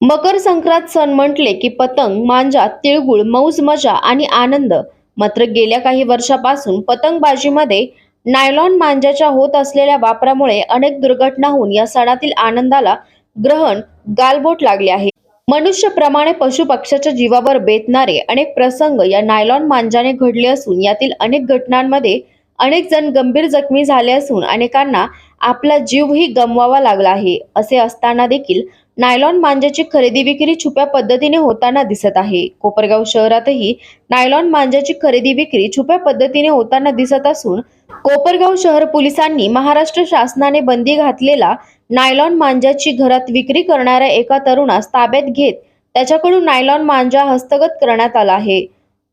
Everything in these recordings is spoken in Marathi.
मकर संक्रांत सण म्हटले की पतंग मांजा तिळगुळ मौज मजा आणि आनंद. मात्र गेल्या काही वर्षापासून पतंगबाजीमध्ये नायलॉन मांजाच्या होत असलेल्या वापरामुळे अनेक दुर्घटना होऊन या सणातील आनंदाला ग्रहण गालबोट लागले आहे. मनुष्यप्रमाणे पशुपक्ष्याच्या जीवावर बेतणारे अनेक प्रसंग या नायलॉन मांजाने घडले असून यातील अनेक घटनांमध्ये अनेक जण गंभीर जखमी झाले असून अनेकांना आपला जीवही गमवावा लागला आहे असे असताना देखील नायलॉन मांजाची खरेदी विक्री छुप्या पद्धतीने होताना दिसत आहे. कोपरगाव शहरातही नायलॉन मांजाची खरेदी विक्री छुप्या पद्धतीने होताना दिसत असून कोपरगाव शहर पोलिसांनी महाराष्ट्र शासनाने बंदी घातलेला नायलॉन मांजाची घरात विक्री करणाऱ्या एका तरुणास ताब्यात घेत त्याच्याकडून नायलॉन मांजा हस्तगत करण्यात आला आहे.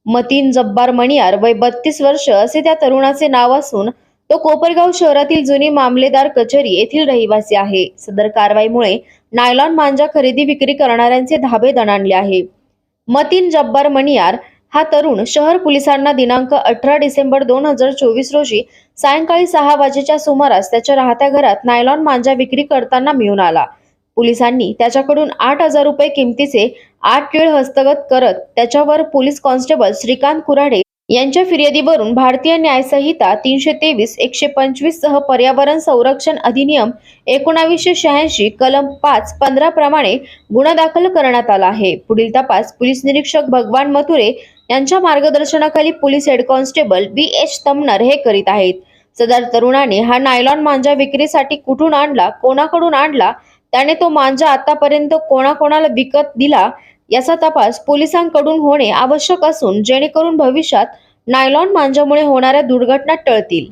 मतीन जब्बार मणियार वय बत्तीस वर्ष असे त्या तरुणाचे नाव असून तो कोपरगाव शहरातील जुनी मामलेदार कचेरी येथील रहिवासी आहे. सदर कारवाईमुळे नायलॉन मांजा खरेदी विक्री करणाऱ्यांचे धाबे दणाणले आहे. मतीन जब्बार मणियार हा तरुण शहर पोलिसांना दिनांक अठरा डिसेंबर दोन हजार चोवीस रोजी सायंकाळी सहा वाजेच्या सुमारास त्याच्या राहत्या घरात नायलॉन मांजा विक्री करताना मिळून आला. पोलिसांनी त्याच्याकडून आठ हजार रुपये किमतीचे आठ केळ हस्तगत करत त्याच्यावर पोलीस कॉन्स्टेबल श्रीकांत कुराडे यांच्या फिर्यादीवरून भारतीय न्यायसंहिता तीनशे तेवीस एकशे पंचवीस सह पर्यावरण संरक्षण अधिनियम एकोणावीसशे शहाऐंशी कलम पाच पंधरा प्रमाणे गुन्हा दाखल करण्यात आला आहे. पुढील तपास पोलीस निरीक्षक भगवान मथुरे यांच्या मार्गदर्शनाखाली police head constable B H Tamnar हे करीत आहेत. सदर तरुणाने हा नायलॉन मांजा विक्रीसाठी कुठून आणला कोणाकडून आणला त्याने तो मांजा आतापर्यंत कोणाकोणाला विकत दिला याचा तपास पोलिसांकडून होणे आवश्यक असून जेणेकरून भविष्यात नायलॉन मांजामुळे होणाऱ्या दुर्घटना टळतील.